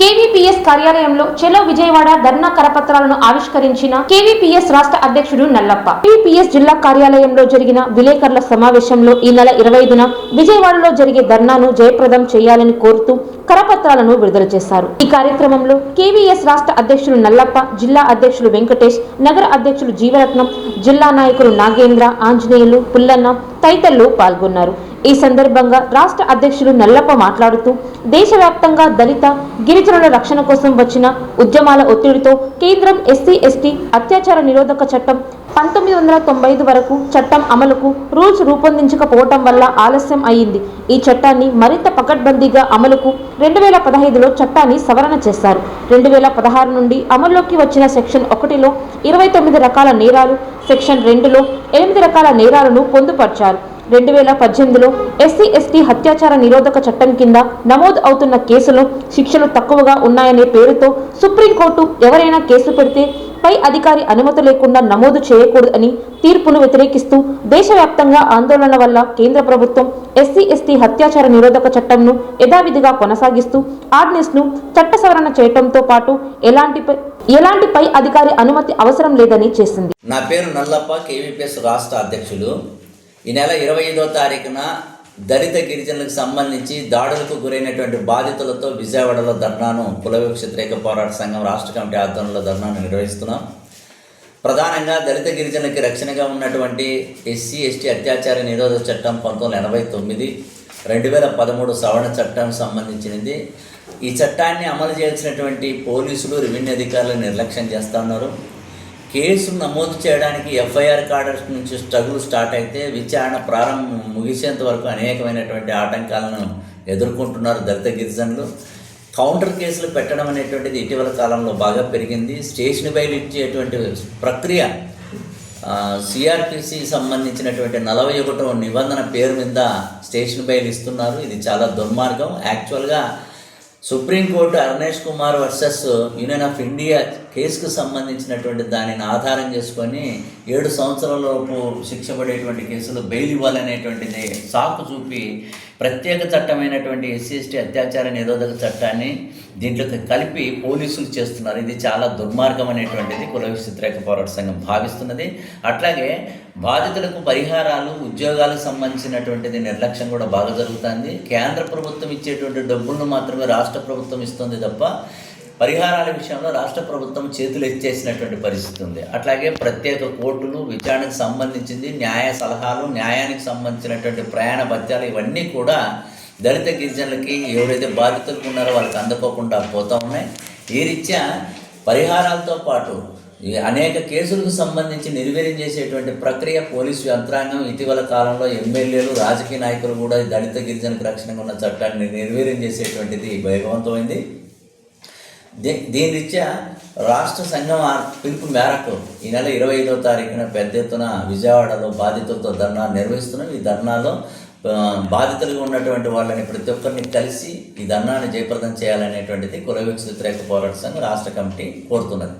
KVPS కార్యాలయంలో చెలో విజయవాడ ధర్నా కరపత్రాలను ఆవిష్కరించిన KVPS రాష్ట్ర అధ్యక్షుడు నల్లప్ప. కేవీపీఎస్ జిల్లా కార్యాలయంలో జరిగిన విలేకరుల సమావేశంలో ఈ నెల ఇరవై ఐదున విజయవాడలో జరిగే ధర్నాను జయప్రదం చేయాలని కోరుతూ కరపత్రాలను విడుదల చేశారు. ఈ కార్యక్రమంలో కేవీఎస్ రాష్ట్ర అధ్యక్షులు నల్లప్ప జిల్లా అధ్యక్షులు వెంకటేష్ నగర అధ్యక్షులు జీవరత్నం జిల్లా నాయకులు నాగేంద్ర ఆంజనేయులు పుల్లన్న తదితరులు పాల్గొన్నారు. ఈ సందర్భంగా రాష్ట్ర అధ్యక్షులు నల్లప్ప మాట్లాడుతూ దేశవ్యాప్తంగా దళిత గిరిజనుల రక్షణ కోసం వచ్చిన ఉద్యమాల ఒత్తిడితో కేంద్రం ఎస్సీ ఎస్టీ అత్యాచార నిరోధక చట్టం పంతొమ్మిది వందల తొంభై ఐదు వరకు చట్టం అమలుకు రూల్స్ రూపొందించకపోవటం వల్ల ఆలస్యం అయింది ఈ చట్టాన్ని మరింత పకడ్బందీగా అమలుకు రెండు వేల పదహైదులో చట్టాన్ని సవరణ చేశారు. రెండు వేల పదహారు నుండి అమల్లోకి వచ్చిన సెక్షన్ ఒకటిలో ఇరవై తొమ్మిది రకాల నేరాలు సెక్షన్ రెండులో ఎనిమిది రకాల నేరాలను పొందుపర్చారు. రెండు వేల పద్దెనిమిదిలో ఎస్సీ ఎస్టీ అత్యాచార నిరోధక చట్టం కింద నమోదు అవుతున్న కేసులు శిక్షలు తక్కువగా ఉన్నాయనే పేరుతో సుప్రీంకోర్టు ఎవరైనా కేసు పెడితే పై అధికారి అనుమతి లేకుండా నమోదు చేయకూడదని తీర్పును వ్యతిరేకిస్తూ దేశవ్యాప్తంగా ఆందోళన వల్ల కేంద్ర ప్రభుత్వం ఎస్సీ ఎస్టీ అత్యాచార నిరోధక చట్టంను యథావిధిగా కొనసాగిస్తూ ఆర్డినెన్స్ను చట్ట సవరణ చేయటంతో పాటు ఎలాంటి పై- ఎలాంటి పై అధికారి అనుమతి అవసరం లేదని చేసింది. నా పేరు నల్లప్ప కేవీపీఎస్ రాష్ట్ర అధ్యక్షులు. ఈ నెల ఇరవై ఐదో తారీఖున దళిత గిరిజనులకు సంబంధించి దాడులకు గురైనటువంటి బాధితులతో విజయవాడలో ధర్నాను కులవిక్షత్రేక పోరాట సంఘం రాష్ట్ర కమిటీ ఆధ్వర్యంలో ధర్నాను నిర్వహిస్తున్నాం. ప్రధానంగా దళిత గిరిజనులకి రక్షణగా ఉన్నటువంటి ఎస్సీ ఎస్టీ అత్యాచార నిరోధక చట్టం పంతొమ్మిది ఎనభై తొమ్మిది రెండు వేల పదమూడు సవరణ చట్టం సంబంధించినది. ఈ చట్టాన్ని అమలు చేయాల్సినటువంటి పోలీసులు రెవెన్యూ అధికారులు నిర్లక్ష్యం చేస్తున్నారు కేసు నమోదు చేయడానికి ఎఫ్ఐఆర్ కార్డర్స్ నుంచి స్ట్రగుల్ స్టార్ట్ అయితే విచారణ ప్రారంభం ముగిసేంత వరకు అనేకమైనటువంటి ఆటంకాలను ఎదుర్కొంటున్నారు దళిత గిరిజనులు. కౌంటర్ కేసులు పెట్టడం అనేటువంటిది ఇటీవల కాలంలో బాగా పెరిగింది. స్టేషన్ బయలు ఇచ్చేటువంటి ప్రక్రియ సిఆర్పిసి సంబంధించినటువంటి నలభై ఒకటో నిబంధన పేరు మీద స్టేషన్ బయలు ఇస్తున్నారు. ఇది చాలా దుర్మార్గం. యాక్చువల్గా supreme court Arunesh Kumar versus union of India కేసుకు సంబంధించినటువంటి దానిని ఆధారం చేసుకొని ఏడు సంవత్సరాలలోపు శిక్ష పడేటువంటి కేసులు బెయిల్ ఇవ్వాలనేటువంటిది సాకు చూపి ప్రత్యేక చట్టమైనటువంటి ఎస్సీ ఎస్టీ అత్యాచార నిరోధక చట్టాన్ని దీంట్లో కలిపి పోలీసులు చేస్తున్నారు. ఇది చాలా దుర్మార్గం అనేటువంటిది కుల వ్యతిరేక పోరాట సంఘం భావిస్తున్నది. అట్లాగే బాధితులకు పరిహారాలు ఉద్యోగాలకు సంబంధించినటువంటిది నిర్లక్ష్యం కూడా బాగా జరుగుతుంది. కేంద్ర ప్రభుత్వం ఇచ్చేటువంటి డబ్బులను మాత్రమే రాష్ట్ర ప్రభుత్వం ఇస్తుంది తప్ప పరిహారాల విషయంలో రాష్ట్ర ప్రభుత్వం చేతులు ఎత్తేసినటువంటి పరిస్థితి ఉంది. అట్లాగే ప్రత్యేక కోర్టులు విచారణకు సంబంధించింది న్యాయ సలహాలు న్యాయానికి సంబంధించినటువంటి ప్రయాణ పత్యాలు ఇవన్నీ కూడా దళిత గిరిజనులకి ఎవరైతే బాధితులు ఉన్నారో వాళ్ళకి అందుకోకుండా పోతూ ఉన్నాయి. ఈ రీత్యా పరిహారాలతో పాటు ఈ అనేక కేసులకు సంబంధించి నిర్వీర్యం చేసేటువంటి ప్రక్రియ పోలీసు యంత్రాంగం ఇటీవల కాలంలో ఎమ్మెల్యేలు రాజకీయ నాయకులు కూడా దళిత గిరిజనకు రక్షణగా ఉన్న చట్టాన్ని నిర్వీర్యం చేసేటువంటిది వేగవంతమైంది దీ దీని రీత్యా రాష్ట్ర సంఘం పిలుపు మేరకు ఈ నెల ఇరవై ఐదవ తారీఖున పెద్ద ఎత్తున విజయవాడలో బాధితులతో ధర్నా నిర్వహిస్తున్నాం. ఈ ధర్నాలో బాధితులుగా ఉన్నటువంటి వాళ్ళని ప్రతి ఒక్కరిని కలిసి ఈ ధర్నాన్ని జయప్రదం చేయాలనేటువంటిది కుల వ్యతిరేక పోరాట సంఘం రాష్ట్ర కమిటీ కోరుతున్నది.